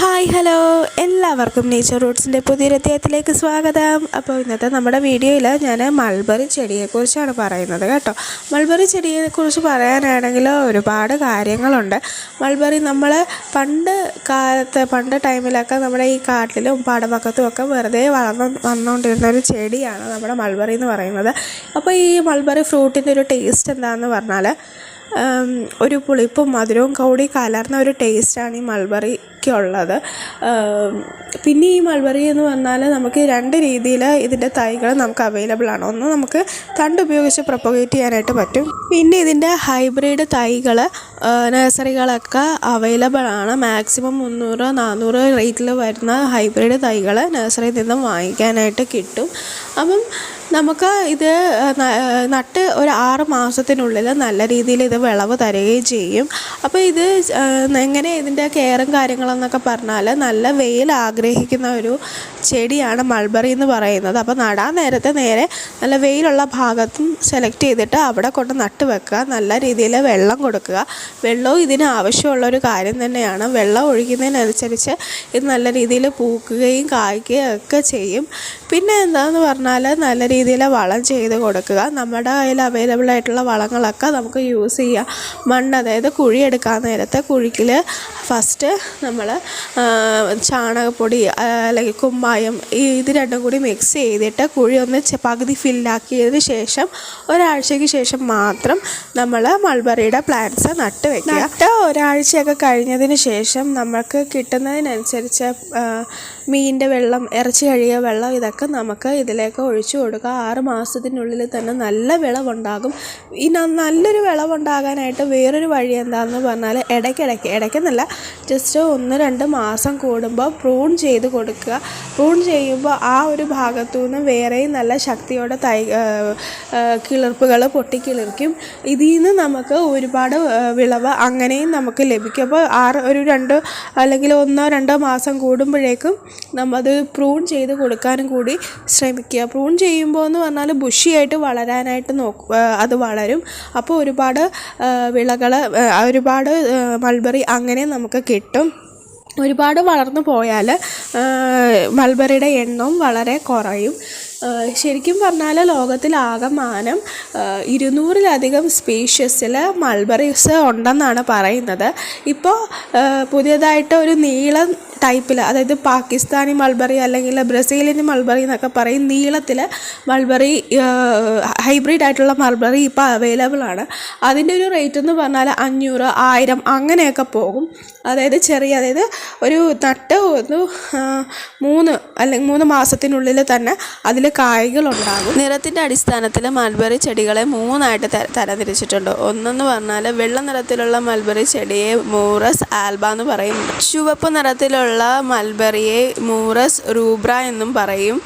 Hi hello. എല്ലാവർക്കും nature റൂട്ട്സിന്റെ പുതിയൊരു അധ്യായത്തിലേക്ക് സ്വാഗതം. അപ്പോൾ ഇന്നത്തെ നമ്മുടെ വീഡിയോയിൽ ഞാൻ മൾബറി ചെടിയെക്കുറിച്ചാണ് പറയുന്നത് കേട്ടോ. മൾബറി ചെടിയെക്കുറിച്ച് പറയാനാണെങ്കിൽ ഒരുപാട് കാര്യങ്ങളുണ്ട്. മൾബറി നമ്മൾ പണ്ട് കാലത്ത് പണ്ട് ടൈമിലൊക്കെ നമ്മുടെ ഈ കാട്ടിലും പാടവക്കത്തും ഒക്കെ വെറുതെ വളർന്നു വന്നുകൊണ്ടിരുന്ന ഒരു ചെടിയാണ് നമ്മുടെ മൾബറി എന്ന് പറയുന്നത്. അപ്പോൾ ഈ മൾബറി ഫ്രൂട്ടിന്റെ ഒരു ടേസ്റ്റ് എന്താണെന്ന് പറഞ്ഞാൽ ഒരു പുളിപ്പും മധുരവും കൂടി കലർന്ന ഒരു ടേസ്റ്റാണ് ഈ മൾബറിക്കുള്ളത്. പിന്നെ ഈ മൾബറി എന്ന് പറഞ്ഞാൽ നമുക്ക് രണ്ട് രീതിയിൽ ഇതിന്റെ തൈകൾ നമുക്ക് അവൈലബിൾ ആണ്. ഒന്ന് നമുക്ക് തണ്ട് ഉപയോഗിച്ച് പ്രൊപ്പഗേറ്റ് ചെയ്യാനായിട്ട് പറ്റും. പിന്നെ ഇതിന്റെ ഹൈബ്രിഡ് തൈകൾ നഴ്സറികളൊക്കെ അവൈലബിൾ ആണ്. മാക്സിമം മുന്നൂറ് നാനൂറ് റേറ്റിൽ വരുന്ന ഹൈബ്രിഡ് തൈകൾ നഴ്സറിയിൽ നിന്നും വാങ്ങിക്കാനായിട്ട് കിട്ടും. അപ്പം നമുക്ക് ഇത് നട്ട് ഒരു ആറ് മാസത്തിനുള്ളിൽ നല്ല രീതിയിൽ ഇത് വിളവ് തരുകയും ചെയ്യും. അപ്പോൾ ഇത് എങ്ങനെ ഇതിന്റെ കെയറും കാര്യങ്ങളെന്നൊക്കെ പറഞ്ഞാൽ നല്ല വെയിൽ ആഗ്രഹിക്കുന്ന ഒരു ചെടിയാണ് മൾബറി എന്ന് പറയുന്നത്. അപ്പോൾ നടാൻ നേരത്തെ നേരെ നല്ല വെയിലുള്ള ഭാഗത്തും സെലക്ട് ചെയ്തിട്ട് അവിടെ കൊണ്ട് നട്ട് വെക്കുക. നല്ല രീതിയിൽ വെള്ളം കൊടുക്കുക. വെള്ളവും ഇതിന് ആവശ്യമുള്ള ഒരു കാര്യം തന്നെയാണ്. വെള്ളം ഒഴിക്കുന്നതിനനുസരിച്ച് ഇത് നല്ല രീതിയിൽ പൂക്കുകയും കായ്ക്കുകയും ഒക്കെ ചെയ്യും. പിന്നെ എന്താണെന്ന് പറഞ്ഞാൽ നല്ല രീതിയിൽ വളം ചെയ്ത് കൊടുക്കുക. നമ്മുടെ കയ്യിൽ അവൈലബിൾ ആയിട്ടുള്ള വളങ്ങളൊക്കെ നമുക്ക് യൂസ് ചെയ്യാം. മണ്ണ് അതായത് കുഴി എടുക്കാൻ നേരത്തെ കുഴിക്കിൽ ഫസ്റ്റ് നമ്മൾ ചാണകപ്പൊടി അല്ലെങ്കിൽ കുമ്മായം ഈ ഇത് രണ്ടും കൂടി മിക്സ് ചെയ്തിട്ട് കുഴി ഒന്ന് പകുതി ഫില്ലാക്കിയതിന് ശേഷം ഒരാഴ്ചയ്ക്ക് ശേഷം മാത്രം നമ്മൾ മൾബറിയുടെ പ്ലാന്റ്സ് നട്ട് വെക്കുക. നട്ട് ഒരാഴ്ചയൊക്കെ കഴിഞ്ഞതിന് ശേഷം നമുക്ക് കിട്ടുന്നതിനനുസരിച്ച് മീനിന്റെ വെള്ളം ഇറച്ചി കഴിയ വെള്ളം ഇതൊക്കെ നമുക്ക് ഇതിലേക്ക് ഒഴിച്ചു കൊടുക്കുക. ആറ് മാസത്തിനുള്ളിൽ തന്നെ നല്ല വിളവുണ്ടാകും. ഈ നല്ലൊരു വിളവുണ്ടാകാനായിട്ട് വേറൊരു വഴി എന്താണെന്ന് പറഞ്ഞാൽ ഇടയ്ക്കിടയ്ക്ക് ഇടയ്ക്കെന്നല്ല ജസ്റ്റ് ഒന്ന് രണ്ട് മാസം കൂടുമ്പോൾ പ്രൂൺ ചെയ്ത് കൊടുക്കുക. പ്രൂൺ ചെയ്യുമ്പോൾ ആ ഒരു ഭാഗത്തു നിന്ന് വേറെയും നല്ല ശക്തിയോടെ തൈ കിളിർപ്പുകൾ പൊട്ടിക്കിളിർക്കും. ഇതിൽ നിന്ന് നമുക്ക് ഒരുപാട് വിളവ് അങ്ങനെയും നമുക്ക് ലഭിക്കും. അപ്പോൾ ആറ് ഒരു രണ്ട് അല്ലെങ്കിൽ ഒന്നോ രണ്ടോ മാസം കൂടുമ്പോഴേക്കും നമ്മത് പ്രൂൺ ചെയ്ത് കൊടുക്കാനും കൂടി ശ്രമിക്കുക. പ്രൂൺ ചെയ്യുമ്പോൾ എന്ന് പറഞ്ഞാൽ ബുഷിയായിട്ട് വളരാനായിട്ട് നോക്കും അത് വളരും. അപ്പോൾ ഒരുപാട് വിളകൾ ഒരുപാട് മൾബറി അങ്ങനെ നമുക്ക് കിട്ടും. ഒരുപാട് വളർന്നു പോയാൽ മൾബറിയുടെ എണ്ണവും വളരെ കുറയും. ശരിക്കും പറഞ്ഞാൽ ലോകത്തിലാകമാനം ഇരുന്നൂറിലധികം സ്പീഷ്യസിൽ മൾബറീസ് ഉണ്ടെന്നാണ് പറയുന്നത്. ഇപ്പോൾ പുതിയതായിട്ട് ഒരു നീളം ടൈപ്പിൽ അതായത് പാകിസ്ഥാനി മൾബറി അല്ലെങ്കിൽ ബ്രസീലിയൻ മൾബറി എന്നൊക്കെ പറയും. നീളത്തിൽ മൾബറി ഹൈബ്രിഡ് ആയിട്ടുള്ള മൾബറി ഇപ്പോൾ അവൈലബിൾ ആണ്. അതിന്റെ ഒരു റേറ്റ് എന്ന് പറഞ്ഞാൽ അഞ്ഞൂറ് ആയിരം അങ്ങനെയൊക്കെ പോകും. അതായത് ചെറിയ അതായത് ഒരു നട്ട് ഒന്ന് മൂന്ന് അല്ലെങ്കിൽ മൂന്ന് മാസത്തിനുള്ളിൽ തന്നെ അതിൽ കായ്കളുണ്ടാകും. നിറത്തിന്റെ അടിസ്ഥാനത്തിൽ മൾബറി ചെടികളെ മൂന്നായിട്ട് തര തരംതിരിച്ചിട്ടുണ്ട്. ഒന്നെന്ന് പറഞ്ഞാൽ വെള്ള നിറത്തിലുള്ള മൾബറി ചെടിയെ മൂറസ് ആൽബ എന്ന് പറയും ചുവപ്പ് നിറത്തിലുള്ള മൾബറിയെ മൂറസ് റൂബ്ര എന്നും പറയും.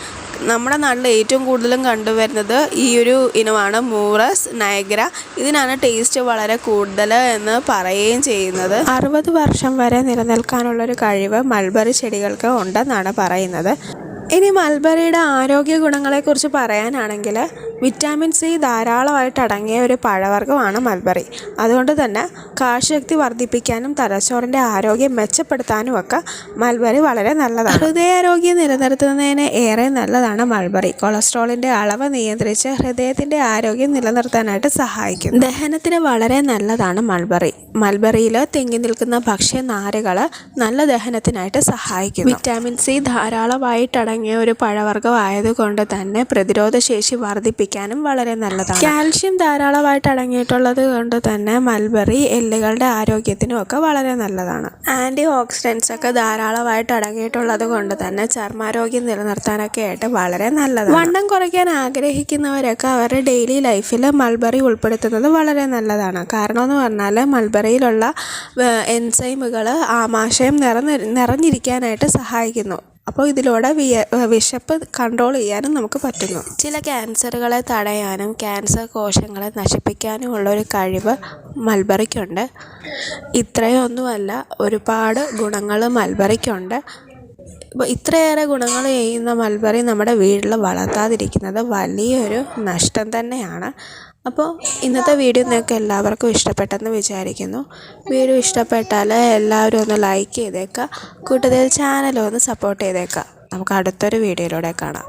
നമ്മുടെ നാട്ടിൽ ഏറ്റവും കൂടുതലും കണ്ടുവരുന്നത് ഈ ഒരു ഇനമാണ് മൂറസ് നയഗ്ര. ഇതിനാണ് ടേസ്റ്റ് വളരെ കൂടുതൽ എന്ന് പറയുകയും ചെയ്യുന്നത്. അറുപത് വർഷം വരെ നിലനിൽക്കാനുള്ളൊരു കഴിവ് മൽബറി ചെടികൾക്ക് ഉണ്ടെന്നാണ് പറയുന്നത്. ഇനി മൽബറിയുടെ ആരോഗ്യ ഗുണങ്ങളെക്കുറിച്ച് പറയാനാണെങ്കിൽ വിറ്റാമിൻ സി ധാരാളമായിട്ട് അടങ്ങിയ ഒരു പഴവർഗമാണ് മൽബറി അതുകൊണ്ട് തന്നെ കാഴ്ചശക്തി വർദ്ധിപ്പിക്കാനും തലച്ചോറിന്റെ ആരോഗ്യം മെച്ചപ്പെടുത്താനും ഒക്കെ മൽബറി വളരെ നല്ലതാണ്. ഹൃദയാരോഗ്യം നിലനിർത്തുന്നതിന് ഏറെ നല്ലതാണ് മൾബറി. കൊളസ്ട്രോളിന്റെ അളവ് നിയന്ത്രിച്ച് ഹൃദയത്തിന്റെ ആരോഗ്യം നിലനിർത്താനായിട്ട് സഹായിക്കും ദഹനത്തിന് വളരെ നല്ലതാണ് മൾബറി. മൾബറിയിൽ തെങ്ങി നിൽക്കുന്ന ഭക്ഷ്യ നാരുകൾ നല്ല ദഹനത്തിനായിട്ട് സഹായിക്കും വിറ്റാമിൻ സി ധാരാളമായിട്ടടങ്ങിയ ഒരു പഴവർഗമായതുകൊണ്ട് തന്നെ പ്രതിരോധ ശേഷി വർദ്ധിപ്പിക്കാനും വളരെ നല്ലതാണ്. കാൽഷ്യം ധാരാളമായിട്ട് അടങ്ങിയിട്ടുള്ളത് കൊണ്ട് തന്നെ മൽബറി എല്ലുകളുടെ ആരോഗ്യത്തിനും ഒക്കെ വളരെ നല്ലതാണ്. ആന്റി ഓക്സിഡൻസ് ഒക്കെ ധാരാളമായിട്ട് അടങ്ങിയിട്ടുള്ളത് കൊണ്ട് തന്നെ ചർമ്മാരോഗ്യം നിലനിർത്താനൊക്കെ ആയിട്ട് വളരെ നല്ലതാണ്. വണ്ണം കുറയ്ക്കാൻ ആഗ്രഹിക്കുന്നവരൊക്കെ അവരുടെ ഡെയിലി ലൈഫിൽ മൾബറി ഉൾപ്പെടുത്തുന്നത് വളരെ നല്ലതാണ്. കാരണം എന്ന് പറഞ്ഞാൽ മൾബറിയിലുള്ള എൻസൈമുകൾ ആമാശയം നിറഞ്ഞ നിറഞ്ഞിരിക്കാനായിട്ട് സഹായിക്കുന്നു. അപ്പോൾ ഇതിലൂടെ വിശപ്പ് കൺട്രോൾ ചെയ്യാനും നമുക്ക് പറ്റുന്നു. ചില ക്യാൻസറുകളെ തടയാനും ക്യാൻസർ കോശങ്ങളെ നശിപ്പിക്കാനും ഉള്ളൊരു കഴിവ് മൽബറിക്കുണ്ട്. ഇത്രയൊന്നുമല്ല ഒരുപാട് ഗുണങ്ങൾ മൽബറിക്കുണ്ട്. ഇപ്പോൾ ഇത്രയേറെ ഗുണങ്ങൾ ചെയ്യുന്ന മൽബറി നമ്മുടെ വീട്ടിൽ വളർത്താതിരിക്കുന്നത് വലിയൊരു നഷ്ടം തന്നെയാണ്. അപ്പോൾ ഇന്നത്തെ വീഡിയോ നിങ്ങൾക്ക് എല്ലാവർക്കും ഇഷ്ടപ്പെട്ടെന്ന് വിചാരിക്കുന്നു. വീഡിയോ ഇഷ്ടപ്പെട്ടാൽ എല്ലാവരും ഒന്ന് ലൈക്ക് ചെയ്തേക്കുക. കൂട്ടത്തിൽ ചാനലൊന്ന് ഒന്ന് സപ്പോർട്ട് ചെയ്തേക്കുക. നമുക്ക് അടുത്തൊരു വീഡിയോയിലൂടെ കാണാം.